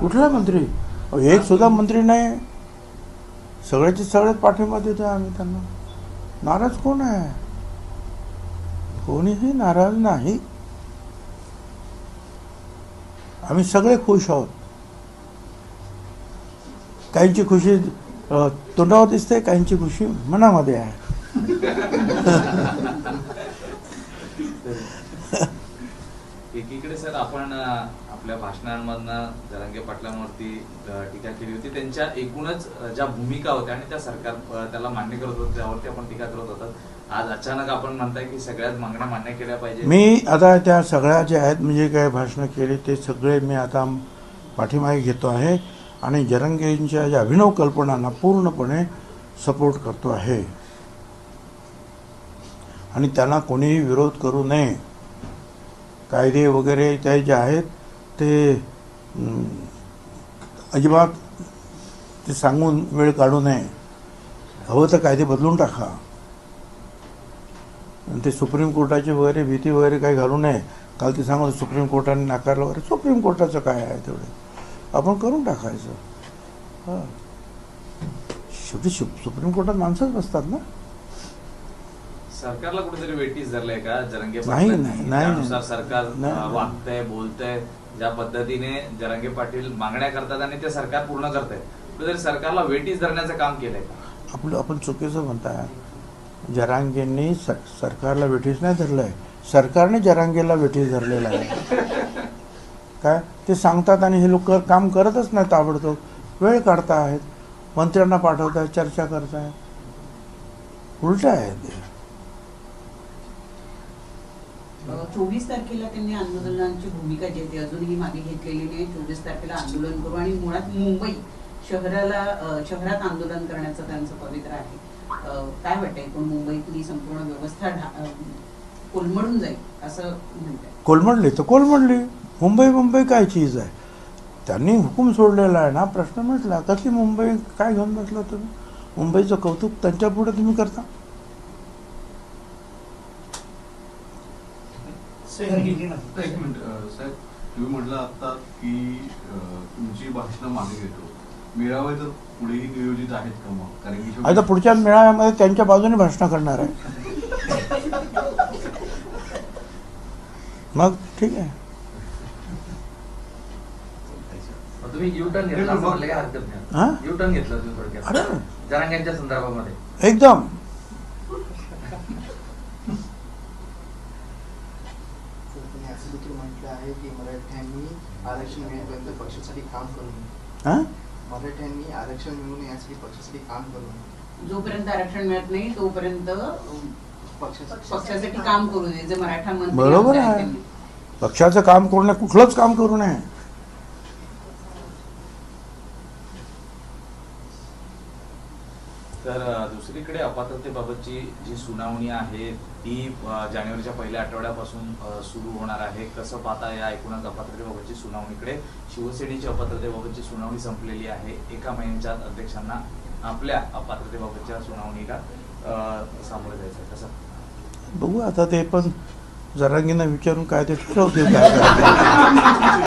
कुठला मंत्री? अहो, एक सुद्धा मंत्री नाही. सगळ्याचे सगळेच पाठिंबा देतो आम्ही त्यांना. नाराज कोण आहे? कोणीही नाराज नाही. आम्ही सगळे खुश आहोत. काहींची खुशी तोंडावर दिसते काहींची खुशी मनामध्ये आहे. एकीकडे सर आपण आपल्या भाषणांमधनं जरांगे पाटलांवरती टीका केली होती. त्यांच्या एकूणच ज्या भूमिका होत्या आणि त्या सरकार त्याला मान्य करत होतं त्यावरती आपण टीका करत होतो. आज अचानक आपण म्हणताय की सगळ्यात मागण्या मान्य केल्या पाहिजे. मी आता त्या सगळ्या ज्या आहेत म्हणजे काय भाषणं केली ते सगळे मी आता पाठीमागे घेतो आहे आणि जरंगेंच्या ज्या अभिनव कल्पनांना पूर्णपणे सपोर्ट करतो आहे. आणि त्यांना कोणीही विरोध करू नये. कायदे वगैरे ते जे आहेत ते अजिबात ते सांगून वेळ काढू नये. हवं तर कायदे बदलून टाका. आणि ते सुप्रीम कोर्टाची वगैरे भीती वगैरे काही घालू नये. काल ते सांगत सुप्रीम कोर्टाने नाकारलं वगैरे. सुप्रीम कोर्टाचं काय आहे तेवढे? आपण करून टाकायचं. हां. शेवटी सुप्रीम कोर्टात माणसंच बसतात ना? सरकारला कुठेतरी वेटीस धरलंय का जरंगे नाही? नाही, नाही. सरकार. वागतंय बोलतंय ज्या पद्धतीने जरंगे पाटील मागण्या करतात आणि ते सरकार पूर्ण करतंय कुठेतरी सरकारला वेटीस धरण्याचं काम केलंय का आपलं आपण चुकीचं म्हणताय जरांगेंनी सर सरकारला वेठीस नाही धरलं आहे सरकारने जरांगेला वेठीस धरलेलं आहे काय ते सांगतात आणि हे लोक काम करतच नाही ताबडतोब वेळ काढतायत मंत्र्यांना पाठवतायत चर्चा करतायत उलट आहे ते चोवीस तारखेला त्यांनी आंदोलनांची भूमिका जी आहे अजूनही मागे घेतलेली नाही. चोवीस तारखेला आंदोलन करू आणि मुळात मुंबई शहराला शहरात आंदोलन करण्याचं त्यांचं पवित्र आहे. काय वाटतंय? पण मुंबईतली संपूर्ण व्यवस्था कोलमडून जाईल असं कोलमडली तर कोलमडली. मुंबई मुंबई काय चीज आहे? त्यांनी हुकूम सोडलेला आहे ना? प्रश्न म्हटला कसली मुंबई काय घेऊन बसला तुम्ही? मुंबईचं कौतुक त्यांच्या पुढे तुम्ही करता. एक मिनिट अं, साहेब तुम्ही म्हटलं आता की अं, तुमची भाषणं मागे घेतो. मेळावे तर पुढेही नियोजित आहेत का मग? कारण आता पुढच्या मेळाव्यामध्ये त्यांच्या बाजूने भाषणं करणार आहे. मग ठीक आहे. तुम्ही यू टर्न घेतला असं म्हणलं काय हरकत हा? नाही यू टर्न घेतला तुम्ही थोडक्यात अरे जरांग्यांच्या संदर्भामध्ये एकदम तर त्यांनी असं देखील म्हटलं आहे की मराठ्यांनी आरक्षण मिळेपर्यंत पक्षासाठी काम करू नये. हां? मराठ्यांनी आरक्षण यासाठी पक्षासाठी काम करू नये. जोपर्यंत आरक्षण मिळत नाही तोपर्यंत पक्षासाठी काम करू नये जे मराठा मंत्री बरोबर आहे. पक्षाचं काम करू नये कुठलंच काम करू नये. तर दुसरीकडे अपात्रतेबाबतची जी सुनावणी आहे ती जानेवारीच्या पहिल्या आठवड्यापासून सुरू होणार आहे. कसं पाहता या एकूणच अपात्रतेबाबतची सुनावणीकडे? शिवसेनेची अपात्रतेबाबतची सुनावणी संपलेली आहे. एका महिन्याच्या अध्यक्षांना आपल्या अपात्रतेबाबतच्या सुनावणीला सामोरं सामोरे जायचं आहे. कसं? बघू आता ते पण जरांगींना विचारून काय ते ठरवतील काय